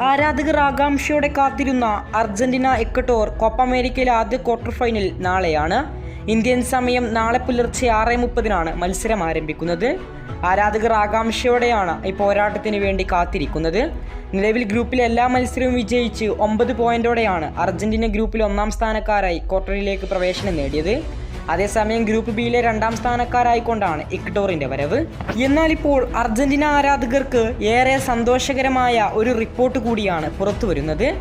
ആരാധകർ ആകാംക്ഷയോടെ കാത്തിരുന്ന അർജന്റീന എക്കട്ടോർ കോപ്പ അമേരിക്കയിലെ ആദ്യ ക്വാർട്ടർ ഫൈനൽ നാളെയാണ്. ഇന്ത്യൻ സമയം നാളെ പുലർച്ചെ ആറ് മുപ്പതിനാണ് മത്സരം ആരംഭിക്കുന്നത്. ആരാധകർ ആകാംക്ഷയോടെയാണ് ഈ പോരാട്ടത്തിന് വേണ്ടി കാത്തിരിക്കുന്നത്. നിലവിൽ ഗ്രൂപ്പിലെ എല്ലാ മത്സരവും വിജയിച്ച് ഒമ്പത് പോയിന്റോടെയാണ് അർജന്റീന ഗ്രൂപ്പിൽ ഒന്നാം സ്ഥാനക്കാരായി ക്വാർട്ടറിലേക്ക് പ്രവേശനം നേടിയത്. അതേസമയം ഗ്രൂപ്പ് ബിയിലെ രണ്ടാം സ്ഥാനക്കാരായിക്കൊണ്ടാണ് ഇക്ടോറിന്റെ വരവ്. എന്നാൽ ഇപ്പോൾ അർജന്റീന ആരാധകർക്ക് ഏറെ സന്തോഷകരമായ ഒരു റിപ്പോർട്ട് കൂടിയാണ് പുറത്തു വരുന്നത്.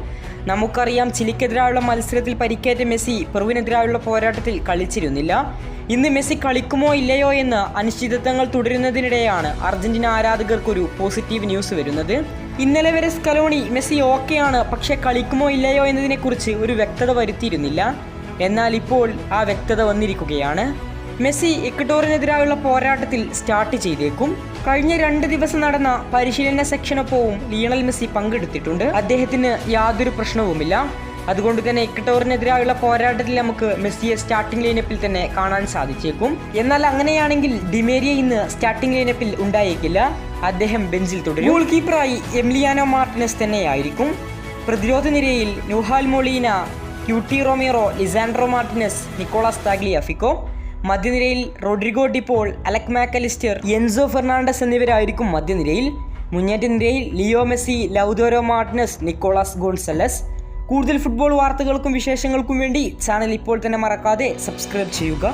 നമുക്കറിയാം ചിലിക്കെതിരായുള്ള മത്സരത്തിൽ പരിക്കേറ്റ മെസ്സി പെറുവിനെതിരായുള്ള പോരാട്ടത്തിൽ കളിച്ചിരുന്നില്ല. ഇന്ന് മെസ്സി കളിക്കുമോ ഇല്ലയോ എന്ന് അനിശ്ചിതത്വങ്ങൾ തുടരുന്നതിനിടെയാണ് അർജന്റീന ആരാധകർക്കൊരു പോസിറ്റീവ് ന്യൂസ് വരുന്നത്. ഇന്നലെ വരെ സ്കലോണി മെസ്സി ഓക്കെയാണ് പക്ഷേ കളിക്കുമോ ഇല്ലയോ എന്നതിനെക്കുറിച്ച് ഒരു വ്യക്തത വരുത്തിയിരുന്നില്ല. എന്നാൽ ഇപ്പോൾ ആ വ്യക്തത വന്നിരിക്കുകയാണ്. മെസ്സി ഇക്വഡോറിനെതിരായുള്ള പോരാട്ടത്തിൽ സ്റ്റാർട്ട് ചെയ്തേക്കും. കഴിഞ്ഞ രണ്ട് ദിവസം നടന്ന പരിശീലന സെക്ഷനൊപ്പവും ലിയണൽ മെസ്സി പങ്കെടുത്തിട്ടുണ്ട്. അദ്ദേഹത്തിന് യാതൊരു പ്രശ്നവുമില്ല. അതുകൊണ്ട് തന്നെ ഇക്വട്ടോറിനെതിരായുള്ള പോരാട്ടത്തിൽ നമുക്ക് മെസ്സിയെ സ്റ്റാർട്ടിംഗ് ലൈനപ്പിൽ തന്നെ കാണാൻ സാധിച്ചേക്കും. എന്നാൽ അങ്ങനെയാണെങ്കിൽ ഡിമേരിയ ഇന്ന് സ്റ്റാർട്ടിംഗ് ലൈനപ്പിൽ ഉണ്ടായേക്കില്ല. അദ്ദേഹം ബെഞ്ചിൽ തുടരും. ഗോൾ കീപ്പറായി എംലിയാനോ മാർട്ടിനസ് തന്നെയായിരിക്കും. പ്രതിരോധ നിരയിൽ Nahuel Molina Cuti Romero Lisandro Martinez Nicolas Tagliafico? മധ്യനിരയിൽ Rodrigo De Paul Alec Mac Allister Enzo Fernandez എന്നിവരായിരിക്കും മധ്യനിരയിൽ. മുന്നേറ്റ നിരയിൽ Leo Messi Lautaro Martinez Nicolas Gonzalez. കൂടുതൽ ഫുട്ബോൾ വാർത്തകൾക്കും വിശേഷങ്ങൾക്കും വേണ്ടി ചാനൽ ഇപ്പോൾ തന്നെ മറക്കാതെ സബ്സ്ക്രൈബ് ചെയ്യുക.